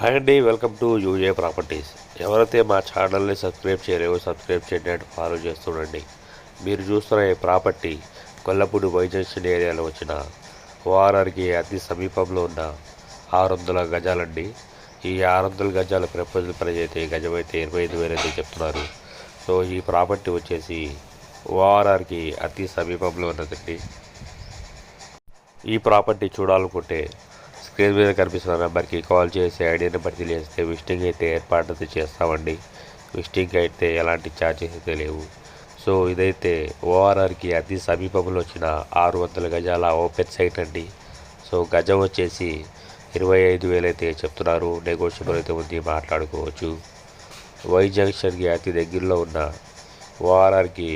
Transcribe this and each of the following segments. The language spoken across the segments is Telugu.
హాయ్ అండి వెల్కమ్ టు యూఏ ప్రాపర్టీస్ ఎవరైతే మా ఛానల్ని సబ్స్క్రైబ్ చేయలేవో సబ్స్క్రైబ్ చేయండి అండ్ ఫాలో చేస్తుండండి. మీరు చూస్తున్న ఈ ప్రాపర్టీ కొల్లపూడి వైజంక్షన్ ఏరియాలో వచ్చిన ఓఆర్ఆర్కి అతి సమీపంలో ఉన్న ఆరు వందల గజాలండి. ఈ ఆరు వందల గజాల ప్రపోజల్ ప్రైజ్ అయితే గజం అయితే ఇరవై ఐదు వేలు అయితే చెప్తున్నారు. సో ఈ ప్రాపర్టీ వచ్చేసి ఓఆర్ఆర్కి అతి సమీపంలో ఉన్నదండి. ఈ ప్రాపర్టీ చూడాలనుకుంటే స్క్రీన్ మీద కనిపిస్తున్న నెంబర్కి కాల్ చేసి ఐడి నెంబర్ తెలియజేస్తే విజిటింగ్ అయితే ఏర్పాటు అయితే చేస్తామండి. విజిటింగ్ అయితే ఎలాంటి ఛార్జెస్ అయితే లేవు. సో ఇదైతే ఓఆర్ఆర్కి అతి సమీపంలో వచ్చిన ఆరు వందల గజాల ఓపెన్ సైట్ అండి. సో గజం వచ్చేసి ఇరవై ఐదు వేలు అయితే చెప్తున్నారు. నెగోషియబుల్ అయితే ఉంది మాట్లాడుకోవచ్చు. వై జంక్షన్కి అతి దగ్గరలో ఉన్న ఓఆర్ఆర్కి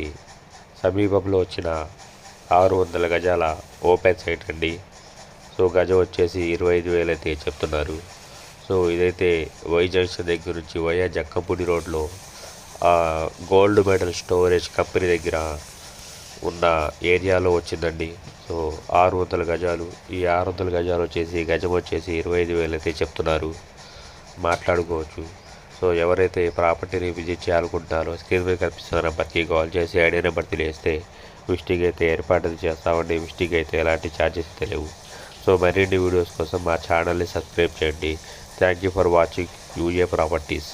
సమీపంలో వచ్చిన ఆరు వందల గజాల ఓపెన్ సైట్ అండి. సో గజం వచ్చేసి ఇరవై ఐదు వేలు అయితే చెప్తున్నారు. సో ఇదైతే వై జంక్షన్ దగ్గర నుంచి వైయా జక్కంపూడి రోడ్లో గోల్డ్ మెడల్ స్టోరేజ్ కంపెనీ దగ్గర ఉన్న ఏరియాలో వచ్చిందండి. సో ఆరు వందల గజాలు ఈ ఆరు వందల గజాలు వచ్చేసి గజం వచ్చేసి ఇరవై ఐదు వేలు అయితే చెప్తున్నారు. మాట్లాడుకోవచ్చు. సో ఎవరైతే ఈ ప్రాపర్టీని విజిట్ చేయాలనుకుంటున్నారో స్క్రీన్ మీద కనిపిస్తున్న నెంబర్కి కాల్ చేసి ఐడియా నెంబర్ తెలియస్తే విస్టింగ్ అయితే ఏర్పాటు చేస్తామండి. విస్టింగ్ అయితే ఎలాంటి ఛార్జెస్ తెలియవు సో మరిన్ని వీడియోస్ కోసం మా ఛానల్ని సబ్స్క్రైబ్ చేయండి. Thank you for watching UA properties